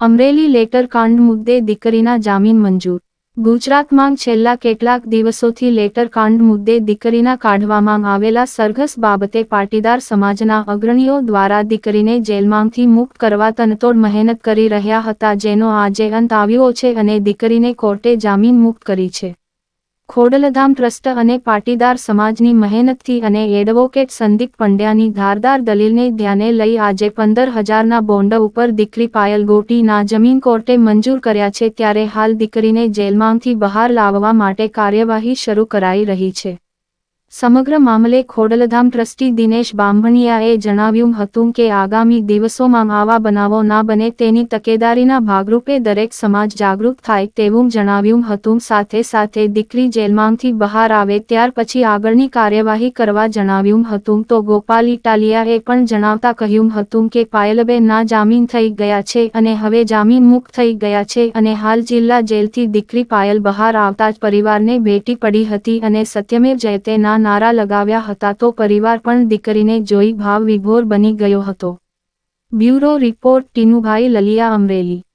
અમરેલી લેટરકાંડ મુદ્દે દીકરીના જામીન મંજૂર. ગુજરાતમાં છેલ્લા કેટલાક દિવસોથી લેટર કાંડ મુદ્દે દીકરીના કાઢવામાં આવેલા સરઘસ બાબતે પાટીદાર સમાજના અગ્રણીઓ દ્વારા દીકરીને જેલમાંથી મુક્ત કરવા તનતોડ મહેનત કરી રહ્યા હતા, જેનો આજે અંત આવ્યો છે અને દીકરીને કોર્ટે જામીન મુક્ત કરી છે. ખોડલધામ ટ્રસ્ટ અને પાટીદાર સમાજની મહેનતથી અને એડવોકેટ સંદીપ પંડ્યાની ધારદાર દલીલને ધ્યાને લઈ આજે પંદર હજારના બોન્ડ ઉપર દીકરી પાયલ ગોટીના જમીન કોર્ટે મંજૂર કર્યા છે ત્યારે હાલ દીકરીને જેલમાંથી બહાર લાવવા માટે કાર્યવાહી શરૂ કરાઈ રહી છે. સમગ્ર મામલે ખોડલધામ ટ્રસ્ટી દિનેશ બામણિયાએ જણાવ્યું હતું કે આગામી દિવસોમાં આવા બનાવો ના બને તેની તકેદારીના ભાગરૂપે દરેક સમાજ જાગૃત થાય તેવું જણાવ્યું હતું. સાથે સાથે દીકરી જેલમાંથી બહાર આવે ત્યાર પછી આગળની કાર્યવાહી કરવા જણાવ્યું હતું. તો ગોપાલ ઇટાલિયાએ પણ જણાવતા કહ્યું હતું કે પાયલબેનના જામીન થઈ ગયા છે અને હવે જામીન મુક્ત થઈ ગયા છે અને હાલ જિલ્લા જેલથી દીકરી પાયલ બહાર આવતા જ પરિવારને ભેટી પડી હતી અને સત્યમેવ જયતેના નારા લગાવ્યા હતા તો પરિવાર પણ દીકરીને જોઈ ભાવ વિભોર બની ગયો હતો. Bureau report Tinubhai Laliya Amreli.